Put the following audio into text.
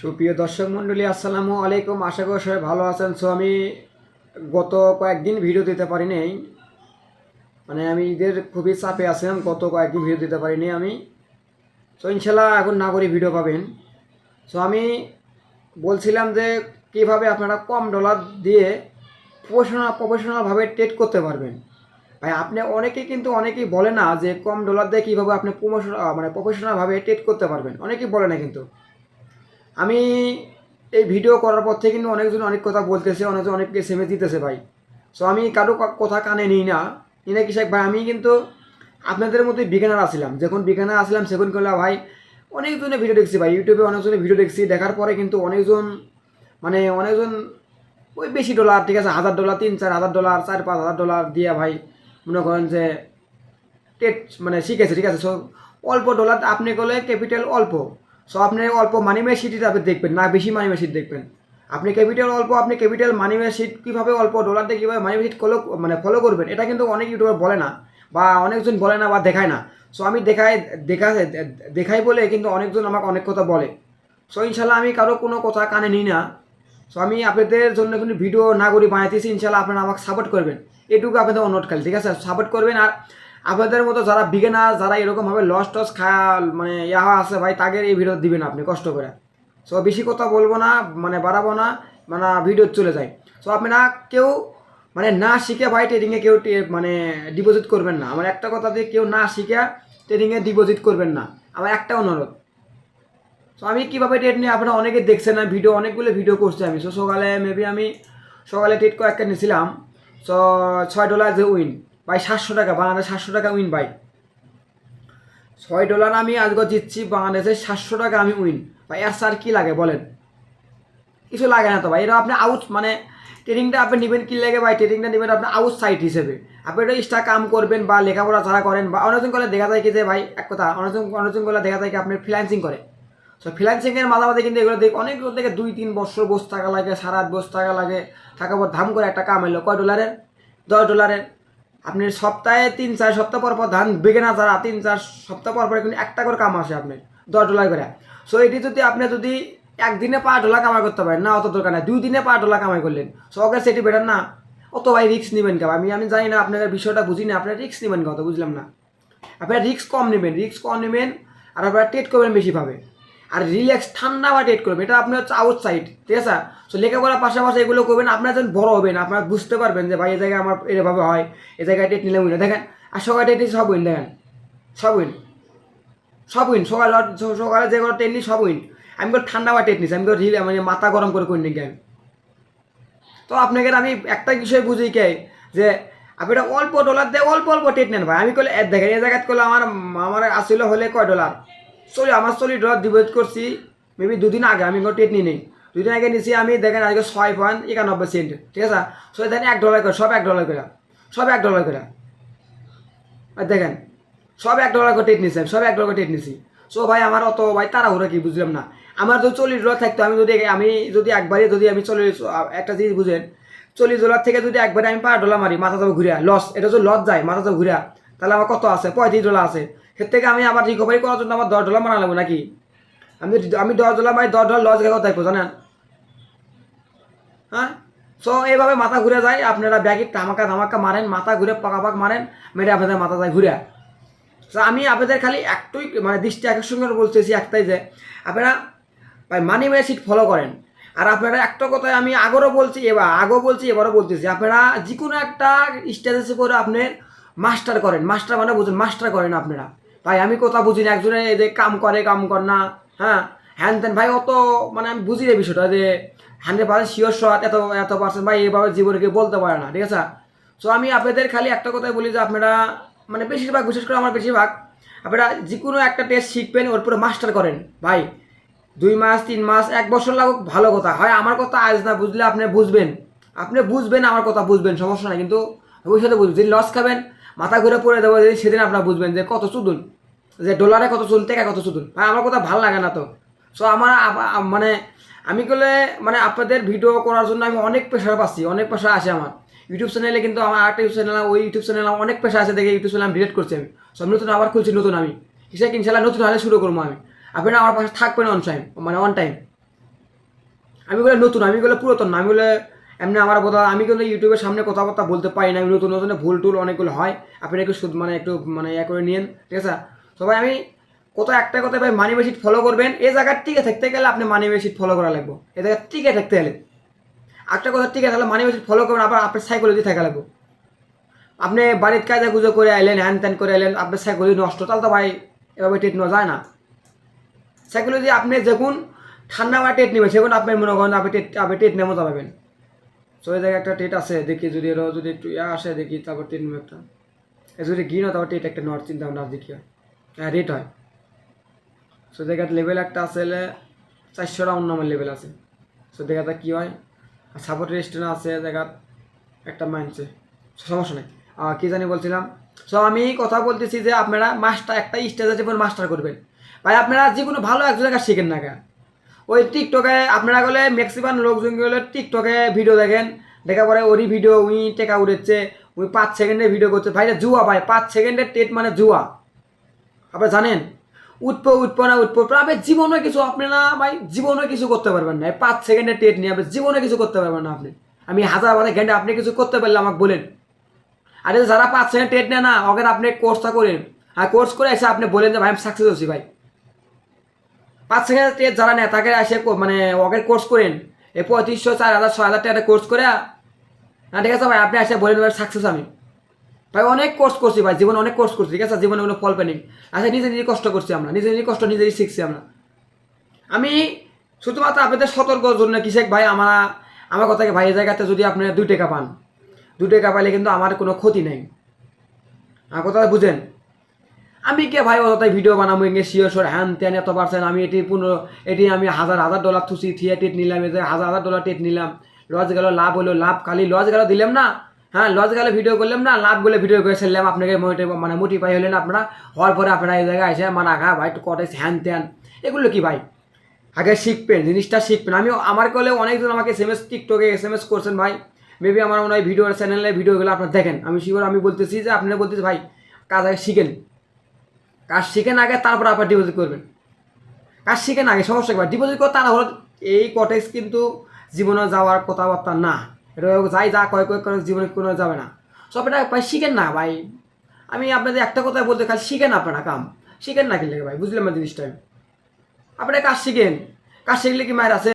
সুপ্রিয় দর্শক মণ্ডলী, আসসালামু আলাইকুম। আশা করি সবাই ভালো আছেন। সো আমি গত কয়েকদিন ভিডিও দিতে পারি নাই মানে আমি ঈদের খুবই চাপে আছিলাম, গত কয়েকদিন ভিডিও দিতে পারিনি আমি। সো ইনশাল্লাহ এখন না করে ভিডিও পাবেন। সো আমি বলছিলাম যে কীভাবে আপনারা কম ডলার দিয়ে প্রফেশনাল প্রফেশনালভাবে ট্রেড করতে পারবেন। ভাই, আপনি অনেকে কিন্তু অনেকেই বলে না যে কম ডলার দিয়ে কীভাবে আপনি প্রমোশন মানে প্রফেশনালভাবে ট্রেড করতে পারবেন। অনেকেই বলে না কিন্তু। আমি এই ভিডিও করার পর থেকে কিন্তু অনেকজন অনেক কথা বলতেছে, অনেকজন অনেককে সেমে দিতেছে ভাই। সো আমি কারও কথা কানে নিই না। নিনা কিসাক ভাই, আমি কিন্তু আপনাদের মতোই বিজ্ঞানার আসছিলাম যখন বিজ্ঞানার আসলাম সেখন করলে ভাই, অনেকজনের ভিডিও দেখছি ভাই ইউটিউবে অনেকজনের ভিডিও দেখছি। দেখার পরে কিন্তু অনেকজন মানে অনেকজন, ওই বেশি ডলার ঠিক আছে, হাজার ডলার তিন, চার হাজার ডলার চার, পাঁচ হাজার ডলার দিয়ে ভাই, মনে করেন যে, টেট মানে শিখেছে, ঠিক আছে। সো অল্প ডলার আপনি করলে ক্যাপিটাল অল্প। সো আপনি অল্প মানি মেশিটই আপনি দেখবেন, না বেশি মানি মেশিট দেখবেন। আপনি ক্যাপিটাল অল্প, আপনি ক্যাপিটাল মানি মেশিট কীভাবে অল্প ডলার দিয়ে কীভাবে মানি মেশিট ফলো মানে ফলো করবেন, এটা কিন্তু অনেক ইউটিউবার বলে না, বা অনেকজন বলে না বা দেখায় না। সো আমি দেখাই, দেখা, দেখাই বলে কিন্তু অনেকজন আমাকে অনেক কথা বলে। সো ইনশাল্লাহ আমি কারও কোনো কথা কানে নিই না। সো আমি আপনাদের জন্য কিন্তু ভিডিও না করি, বানাইতেছি, ইনশাল্লাহ আপনারা আমাকে সাপোর্ট করবেন। এটুকু আপনাদের অনুরোধ খালি, ঠিক আছে? সাপোর্ট করবেন আর আপনাদের মতো যারা বিগেনার যারা এরকমভাবে লস টস খা মানে ইয়া আছে, ভাই, তাদের এই ভিডিও দিবেন আপনি, কষ্ট করে। সো বেশি কথা বলব না মানে বাড়াবো না মানে ভিডিও চলে যায়। সো আপনারা কেউ মানে না শিখে ভাই ট্রেডিংয়ে কেউ মানে ডিপোজিট করবেন না। আমার একটা কথা দিয়ে কেউ না শিখে ট্রেডিংয়ে ডিপোজিট করবেন না। আমার একটা অনুরোধ। সো আমি কীভাবে ট্রেড নিয়ে, আপনারা অনেকে দেখছেন না ভিডিও অনেকগুলো ভিডিও করছি আমি। সো সকালে মেবি আমি সকালে ট্রেড কয়েকটা নিয়েছিলাম। সো ছয় ডলার যে উইন বাই সাতশো টাকা, বাংলাদেশ সাতশো টাকা উইন ভাই। ছয় ডলার আমি আজকে জিতছি, বাংলাদেশে সাতশো টাকা আমি উইন ভাই এর স্যার কী লাগে বলেন? কিছু লাগে না তো ভাই, এটা আপনি আউট মানে ট্রেনিংটা আপনি নেবেন কী লাগে ভাই ট্রেনিংটা নেবেন আপনি আউট আউটসাইড হিসেবে। আপনি এটা এক্সট্রা কাম করবেন বা লেখাপড়া যারা করেন বা অনেকজন করে দেখা যায় কি যে ভাই, এক কথা অনেকজন অনেকজন করে দেখা যায় কি আপনি ফ্রিল্যান্সিং করে। সো ফ্রিল্যান্সিংয়ের মাঝামাঝি কিন্তু এগুলো দেখ, অনেক থেকে দুই, তিন বছর বসে থাকা লাগে সারা রাত বসে থাকা লাগে, থাকার পর ধাম করে একটা কাম এলো। কয় ডলারের দশ ডলারের আপনি সপ্তাহে তিন চার সপ্তাহ পর পর ধান বেগে না যারা তিন চার সপ্তাহ পর পর কিন্তু একটা করে কাম আসে আপনার, দশ ডলার করে। সো এটি যদি আপনি যদি একদিনে পাঁচ ডলার কামাই করতে পারেন, না অত দরকার নাই, দুই দিনে পাঁচ ডলার কামাই করলেন। সো ওকে সেটি বেটার না, অত ভাই রিস্ক নেবেন কেন? আমি আমি জানি না আপনার বিষয়টা বুঝি না, আপনার রিস্ক নেবেন কত, বুঝলাম না। আপনার রিস্ক কম নেবেন রিস্ক কম নেবেন, আর আপনারা টেট করবেন বেশি পাবে আর রিল্যাক্স ঠান্ডা টেট করবেন। এটা আপনি হচ্ছে আউটসাইড ঠিক আছে? সো লেখাপড়ার পাশাপাশি এগুলো করবেন, আপনারা যখন বড় হবেন, আপনারা বুঝতে পারবেন যে, ভাই এই জায়গায় আমার এভাবে হয় এই জায়গায় টেট নিলাম উইন দেখেন, আর সকালে টেট সব উইন দেখেন। সব উইন সব উইন সকালে সকালে যেগুলো টেট নিই সব উইন আমি তো ঠান্ডা বা টেট নিছি আমি তো রিলে মানে মাথা গরম করে করি নাকি? তো আপনাকে আমি একটা বিষয় বুঝি কে, যে, আপনি এটা অল্প ডলার দিয়ে অল্প অল্প টেট নেন, ভাই। আমি কলে দেখেন এই জায়গায় করলে আমার আমার আসলে হলে কয় ডলার চলি আমার চল্লিশ ডলার ডিপোজিট করছি। মেবি দুদিন আগে, আমি কোনো টেট নিই নেই দুদিন আগে নিছি, আমি দেখেন আজকে ছয় পয়েন্ট একানব্বই সেন্ট ঠিক আছে? সো দেখেন এক ডলার করে, সব এক ডলার করে। সব এক ডলার করে। আর দেখেন, সব এক ডলার করে টেট নিছি আমি সব এক ডলার করে টেট নিছি। সো ভাই, আমার অত, ভাই, তাড়াহুড়া কি বুঝলাম না। আমার যদি চল্লিশ ডলার থাকতো, আমি যদি আমি যদি একবারে যদি আমি চল্লিশ একটা জিনিস বুঝেন, চল্লিশ ডলার থেকে যদি একবারে আমি পাঁচ ডলার মারি, মাথা যাব ঘুরিয়া লস এটা যদি লস যায়, মাথা যাব ঘুরিয়া, তাহলে আমার কত আছে? পঁয়ত্রিশ ডলার আছে। সে থেকে আমি আবার রিকভারি করার জন্য আমার দশ ডলার মারা লাগবে নাকি? আমি আমি দশ ডলার মারি, দশ ডলার লস গেলে থাকব জানেন? হ্যাঁ? সো এইভাবে মাথা ঘুরে যায়। আপনারা ব্যাগে ধামাকা ধামাকা মারেন, মাথা ঘুরে পাকা পাক মারেন, মেরে আপনাদের মাথা যায় ঘুরে। সো আমি আপনাদের খালি একটুই মানে দৃষ্টি আকর্ষণ করে বলতেছি একটাই যে, আপনারা মানি মেসিট ফলো করেন। আর আপনারা একটা কথায় আমি আগরও বলছি, এবার আগেও বলছি, এবারও বলতেছি আপনারা যে কোনো একটা স্টেজে করে আপনি মাস্টার করেন। মাস্টার মানে বুঝুন মাস্টার করেন আপনারা। ভাই, আমি কথা বুঝি না, একজনে যে কাম করে, কাম কর না হ্যাঁ? হ্যান ত্যান, ভাই, অত মানে আমি বুঝি না বিষয়টা যে হান্ড্রেড পার্সেন্ট শিওর শট এত এত পার্সেন্ট ভাই এভাবে জীবনে কেউ বলতে পারে না, ঠিক আছে? সো আমি আপনাদের খালি একটা কথাই বলি যে আপনারা মানে বেশিরভাগ, বিশেষ করে আমার বেশিরভাগ, আপনারা যে কোনো একটা টেস্ট শিখবেন, ওর পরে মাস্টার করেন, ভাই। দুই মাস, তিন মাস, এক বছর লাগুক, ভালো কথা। হয় আমার কথা আজ না বুঝলে আপনি বুঝবেন। আপনি বুঝবেন, আমার কথা বুঝবেন, সমস্যা নাই, কিন্তু ভবিষ্যতে বুঝবেন। যদি লস খাবেন মাথা ঘুরে পড়ে দেবো যদি সেদিন আপনারা বুঝবেন যে কত চুদুন যে ডলারে কত চুল থেকে কত চুদুন ভাই আমার কথা ভালো লাগে না তো। সো আমার মানে আমি করলে মানে আপনাদের ভিডিও করার জন্য আমি অনেক প্রেশার পাচ্ছি, অনেক প্রেশার আসে আমার। ইউটিউব চ্যানেলে কিন্তু আমার একটা ইউটিউব চ্যানেল ওই ইউটিউব চ্যানেল আমার অনেক পেশা আছে দেখে ইউটিউব চ্যানেল আমি ডিলেট করছি আমি। সব নতুন আবার খুলছি, নতুন আমি। হিসেবে ইনশাল্লাহ নতুন হলে শুরু করব আমি। আপনারা আমার পাশে থাকবেন অন টাইম মানে অন টাইম আমি বলে নতুন, আমি বলে পুরাতন, আমি বলে এমনি আমার কথা আমি কিন্তু ইউটিউবের সামনে কথাবার্তা বলতে পারি না, নতুন নতুন ভুল টুল অনেকগুলো হয়। আপনি একটু মানে একটু মানে ইয়ে করে নিন ঠিক আছে? সবাই আমি কোথাও একটা কথা ভাই মানি বেশিট ফলো করবেন, এই জায়গার টিকে থাকতে গেলে আপনি মানি বেশিট ফলো করা লাগবে। এ জায়গায় টিকে থাকতে গেলে। একটা কথা টিকে থাকলে মানি বেশিট ফলো করবেন, আবার আপনার সাইকোলজি থাকা লাগবে। আপনি বাড়ির কাজে গুজো করে আইলেন, হ্যান ত্যান করে আইলেন, আপনার সাইকোলজি নষ্ট, তাহলে তো ভাই এভাবে টেট নেওয়া যায় না। সাইকোলজি আপনি যখন ঠান্ডা মাঠে টেট নেবেন সেখন আপনি মনে করেন আপনি টেট আপনি টেট নেমো পাবেন। এই জায়গায় একটা টেট আছে, দেখি যদি এরও যদি একটু ইয়া আসে, দেখি তারপর টেট নেব একটা। যদি ঘি না তারপর টেট একটা নেওয়ার চিন্তা ভাবনা দেখি হয় হ্যাঁ রেট হয়। সো জায়গায় লেভেল একটা আছে হলে চারশোটা অন্য আমার লেভেল আছে। সো জায়গাটা কী হয়। আর সাপোর্ট রেস্টুরেন্ট আছে জায়গাত একটা মানছে সমস্যা নেই। কী জানি বলছিলাম। সো আমি কথা বলতেছি যে আপনারা মাস্টার, একটা স্টেজে জীবন মাস্টার করবেন। ভাই, আপনারা যে কোনো ভালো একজন জায়গায় শিখেন না কেন ওই টিকটকে আপনারা গেলে ম্যাক্সিমাম লোকজন গেলে টিকটকে ভিডিও দেখেন। দেখা পরে ওরই ভিডিও উই টেকা উড়েছে ওই পাঁচ সেকেন্ডের ভিডিও করছে। ভাইটা জুয়া ভাই, পাঁচ সেকেন্ডের টেট মানে জুয়া। আপনারা জানেন? উঠবো উঠবো না, উঠবো। আপনি জীবনে কিছু আপনি না ভাই, জীবনে কিছু করতে পারবেন না। পাঁচ সেকেন্ডের টেট নিয়ে আপনি জীবনে কিছু করতে পারবেন না আপনি। আমি হাজার হাজার ঘণ্টা আপনি কিছু করতে পারলে আমাকে বলেন। আরে, যারা পাঁচ সেকেন্ড টেট নেয় না, ওকে আপনি কোর্সটা করেন। আর কোর্স করে এসে আপনি বলেন যে, ভাই, আমি সাকসেস হচ্ছি ভাই। পাঁচ টেট যারা নেয় তাকে এসে কো- মানে ওকে কোর্স করেন এই পঁয়ত্রিশশো, চার হাজার, ছয় হাজার টাকা কোর্স করে না ঠিক আছে ভাই, আপনি আসে বলেন ভাই সাকসেস আমি। ভাই, অনেক কোর্স করছি ভাই, জীবনে অনেক কোর্স করছি, ঠিক আছে, জীবনে কোনো ফল পেনি আচ্ছা নিজে নিজে কষ্ট করছি আমরা, নিজে নিজে কষ্ট নিজেই শিখছি আমরা। আমি শুধুমাত্র আপনাদের সতর্ক জন্য কিসেক ভাই, আমার আমার কথাকে ভাই, এই জায়গাতে যদি আপনি দুই টাকা পান দু টাকা পাইলে কিন্তু আমার কোনো ক্ষতি নেই। আমার কথা বুঝেন। আমি কে ভাই অতটাই ভিডিও বানাবো এগে শিওর শোর হ্যান, ত্যান এত পারছেন আমি এটি পনেরো, এটি আমি হাজার হাজার ডলার থুসি, থিয়ে টেট নিলাম, এতে হাজার হাজার ডলার টেট নিলাম। লজ গেল, লাভ হলো লাভ খালি লজ গেল দিলাম না? হ্যাঁ লজ গেলে ভিডিও করলাম না, লাভ বলে ভিডিও করে ছেড়লাম আপনাকে মানে মোটিফাই হলেন আপনারা। হওয়ার পরে আপনারা এই জায়গায় এসে মানে আগা ভাই কটেজ হ্যান, ত্যান। এগুলো কি ভাই? আগে শিখবেন, জিনিসটা শিখবেন। আমি, আমার কলে অনেকজন আমাকে এস এম এস টিকটকে এস এম এস করছেন ভাই। মেবি আমার মনে হয় ভিডিও চ্যানেলে ভিডিওগুলো আপনারা দেখেন। আমি শিওর আমি বলতেছি যে আপনারা বলতেছি ভাই, কাজ আগে শিখেন। কাজ শিখেন আগে তারপর আপনার ডিপোজিট করবেন। কাজ শিখেন আগে সমস্যা ভাই ডিপোজিট করতে না এই কটেজ কিন্তু জীবনে যাওয়ার কথাবার্তা না। এটা যাই, যা কয় কয় করে জীবনে কোনো যাবে না। সব এটা ভাই শিখেন না ভাই। আমি আপনাদের একটা কথা বলতে কাজ শিখেন আপনারা কাম। শিখেন না কি লেগে ভাই? বুঝলেন না জিনিসটা আপনারা কাজ শিখেন। কাজ শিখলে কি মায়ের আছে?